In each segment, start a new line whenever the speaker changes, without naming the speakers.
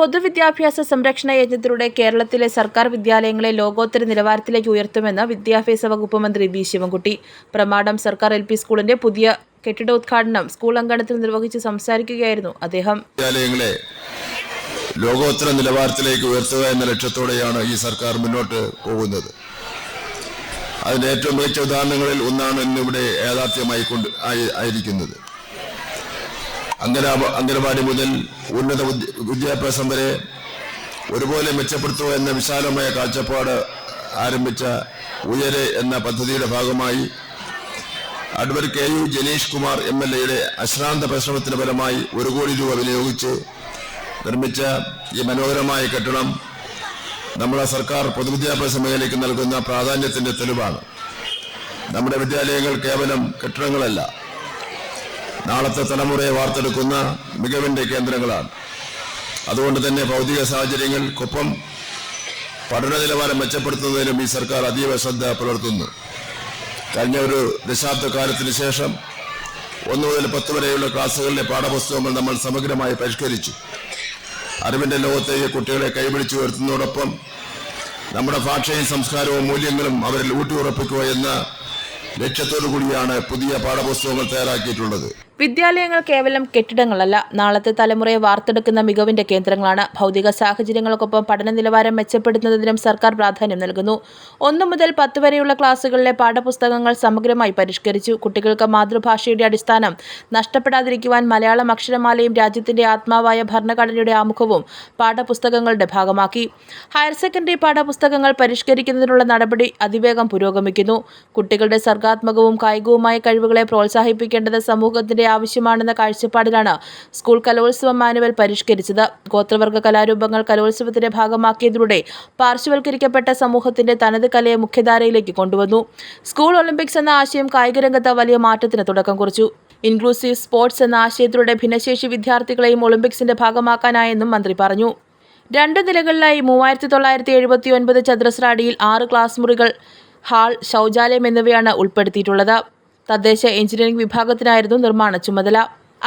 പൊതുവിദ്യാഭ്യാസ സംരക്ഷണ യജ്ഞത്തിലൂടെ കേരളത്തിലെ സർക്കാർ വിദ്യാലയങ്ങളെ ലോകോത്തര നിലവാരത്തിലേക്ക് ഉയർത്തുമെന്ന് വിദ്യാഭ്യാസ വകുപ്പ് മന്ത്രി ബി ശിവൻകുട്ടി. പ്രമാടം സർക്കാർ എൽ പി സ്കൂളിന്റെ പുതിയ കെട്ടിടോദ്ഘാടനം സ്കൂൾ അങ്കണത്തിൽ നിർവഹിച്ച് സംസാരിക്കുകയായിരുന്നു അദ്ദേഹം.
വിദ്യാലയങ്ങളെ ലോകോത്തര നിലവാരത്തിലേക്ക് ഉയർത്തുക എന്ന ലക്ഷ്യത്തോടെയാണ് ഈ സർക്കാർ മുന്നോട്ട് പോകുന്നത്. അതിന്റെ ഏറ്റവും മികച്ച ഉദാഹരണങ്ങളിൽ ഒന്നാണ് ഇന്നിവിടെ യാഥാർത്ഥ്യമായി കൊണ്ട് ആയി- ആയിരിക്കുന്നത്. അംഗനവാടി മുതൽ ഉന്നത വിദ്യ- വിദ്യാഭ്യാസം വരെ ഒരുപോലെ മെച്ചപ്പെടുത്തുക എന്ന വിശാലമായ കാഴ്ചപ്പാട് ആരംഭിച്ച ഉയരെ എന്ന പദ്ധതിയുടെ ഭാഗമായി advocate K U Janeesh Kumar M L എയുടെ അശ്രാന്ത പരിശ്രമത്തിന് ഫലമായി ഒരു കോടി രൂപ വിനിയോഗിച്ച് നിർമ്മിച്ച ഈ മനോഹരമായ കെട്ടിടം നമ്മുടെ സർക്കാർ പൊതുവിദ്യാഭ്യാസ മേഖലയ്ക്ക് നൽകുന്ന പ്രാധാന്യത്തിന്റെ തെളിവാണ്. നമ്മുടെ വിദ്യാലയങ്ങൾ കേവലം കെട്ടിടങ്ങളല്ല നാളത്തെ തലമുറയെ വാർത്തെടുക്കുന്ന മികവിന്റെ കേന്ദ്രങ്ങളാണ്. അതുകൊണ്ട് തന്നെ ഭൗതിക സാഹചര്യങ്ങൾക്കൊപ്പം പഠന നിലവാരം മെച്ചപ്പെടുത്തുന്നതിനും ഈ സർക്കാർ അതീവ ശ്രദ്ധ പുലർത്തുന്നു. കഴിഞ്ഞ ഒരു ദശാബ്ദ കാലത്തിന് ശേഷം ഒന്ന് മുതൽ പത്ത് വരെയുള്ള ക്ലാസ്സുകളിലെ പാഠപുസ്തകങ്ങൾ നമ്മൾ സമഗ്രമായി പരിഷ്കരിച്ചു. അറിവിന്റെ ലോകത്തേക്ക് കുട്ടികളെ കൈപിടിച്ചു ഉയർത്തുന്നതോടൊപ്പം നമ്മുടെ ഭാഷയും സംസ്കാരവും മൂല്യങ്ങളും അവരിൽ ഊട്ടിയുറപ്പിക്കുക എന്ന ലക്ഷ്യത്തോടു കൂടിയാണ് പുതിയ പാഠപുസ്തകങ്ങൾ തയ്യാറാക്കിയിട്ടുള്ളത്.
വിദ്യാലയങ്ങൾ കേവലം കെട്ടിടങ്ങളല്ല. നാളത്തെ തലമുറയെ വാർത്തെടുക്കുന്ന മികവിന്റെ കേന്ദ്രങ്ങളാണ്. ഭൗതിക സാഹചര്യങ്ങൾക്കൊപ്പം പഠന നിലവാരം മെച്ചപ്പെടുത്തുന്നതിനും സർക്കാർ പ്രാധാന്യം നൽകുന്നു. ഒന്നു മുതൽ പത്ത് വരെയുള്ള ക്ലാസുകളിലെ പാഠപുസ്തകങ്ങൾ സമഗ്രമായി പരിഷ്കരിച്ചു. കുട്ടികൾക്ക് മാതൃഭാഷയുടെ അടിസ്ഥാനം നഷ്ടപ്പെടാതിരിക്കുവാൻ മലയാളം അക്ഷരമാലയും രാജ്യത്തിന്റെ ആത്മാവായ ഭരണഘടനയുടെ ആമുഖവും പാഠപുസ്തകങ്ങളുടെ ഭാഗമാക്കി. ഹയർ സെക്കൻഡറി പാഠപുസ്തകങ്ങൾ പരിഷ്കരിക്കുന്നതിനുള്ള നടപടി അതിവേഗം പുരോഗമിക്കുന്നു. കുട്ടികളുടെ സർഗാത്മകവും കായികവുമായ കഴിവുകളെ പ്രോത്സാഹിപ്പിക്കേണ്ടത് സമൂഹത്തിന്റെ ആവശ്യമാണെന്ന കാഴ്ചപ്പാടിലാണ് സ്കൂൾ കലോത്സവം മാനുവൽ പരിഷ്കരിച്ചത്. ഗോത്രവർഗ കലാരൂപങ്ങൾ കലോത്സവത്തിന്റെ ഭാഗമാക്കിയതിലൂടെ പാർശ്വവൽക്കരിക്കപ്പെട്ട സമൂഹത്തിന്റെ തനത് കലയെ മുഖ്യധാരയിലേക്ക് കൊണ്ടുവന്നു. സ്കൂൾ ഒളിമ്പിക്സ് എന്ന ആശയം കായികരംഗത്ത് വലിയ മാറ്റത്തിന് തുടക്കം കുറിച്ചു. ഇൻക്ലൂസീവ് സ്പോർട്സ് എന്ന ആശയത്തിലൂടെ ഭിന്നശേഷി വിദ്യാർത്ഥികളെയും ഒളിമ്പിക്സിന്റെ ഭാഗമാക്കാനായെന്നും മന്ത്രി പറഞ്ഞു. രണ്ട് നിലകളിലായി മൂവായിരത്തി തൊള്ളായിരത്തി എഴുപത്തി ഒൻപത് ചതുരശ്ര അടിയിൽ ആറ് ക്ലാസ് മുറികൾ ഹാൾ ശൗചാലയം എന്നിവയാണ് ഉൾപ്പെടുത്തിയിട്ടുള്ളത്. തദ്ദേശ എഞ്ചിനീയറിംഗ് വിഭാഗത്തിനായിരുന്നു നിർമ്മാണ ചുമതല.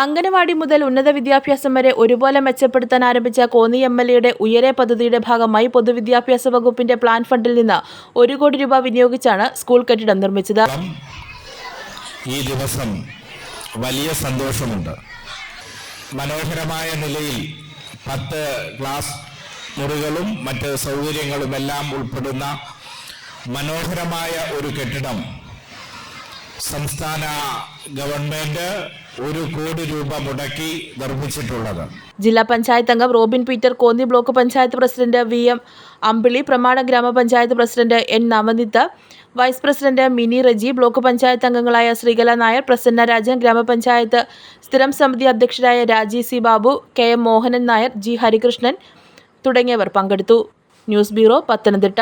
അംഗനവാടി മുതൽ ഉന്നത വിദ്യാഭ്യാസം വരെ ഒരുപോലെ മെച്ചപ്പെടുത്താൻ ആരംഭിച്ച കോന്നി എം എൽ എയുടെ ഉയരെ പദ്ധതിയുടെ ഭാഗമായി പൊതുവിദ്യാഭ്യാസ വകുപ്പിന്റെ പ്ലാൻ ഫണ്ടിൽ നിന്ന് ഒരു കോടി രൂപ വിനിയോഗിച്ചാണ് സ്കൂൾ കെട്ടിടം നിർമ്മിച്ചത്.
ഈ ദിവസം വലിയ സന്തോഷമുണ്ട്. മനോഹരമായ നിലയിൽ പത്ത് ക്ലാസ് മുറികളും മറ്റ് സൗകര്യങ്ങളും എല്ലാം ഉൾപ്പെടുന്ന മനോഹരമായ ഒരു കെട്ടിടം സംസ്ഥാന ഗവൺമെന്റ് ഒരു കോടി രൂപ മുടക്കി നിർമ്മിച്ചിട്ടുള്ളത്.
ജില്ലാ പഞ്ചായത്ത് അംഗം Robin Peter Konni block panchayat president V M Ambili പ്രമാണ ഗ്രാമപഞ്ചായത്ത് president N Navaneeth vice president Mini Reji block panchayat അംഗങ്ങളായ ശ്രീകല നായർ പ്രസന്ന രാജൻ ഗ്രാമപഞ്ചായത്ത് സ്ഥിരം സമിതി അധ്യക്ഷരായ Raji C Babu K M Mohanan Nair G Harikrishnan തുടങ്ങിയവർ പങ്കെടുത്തു. News bureau Pathanamthitta.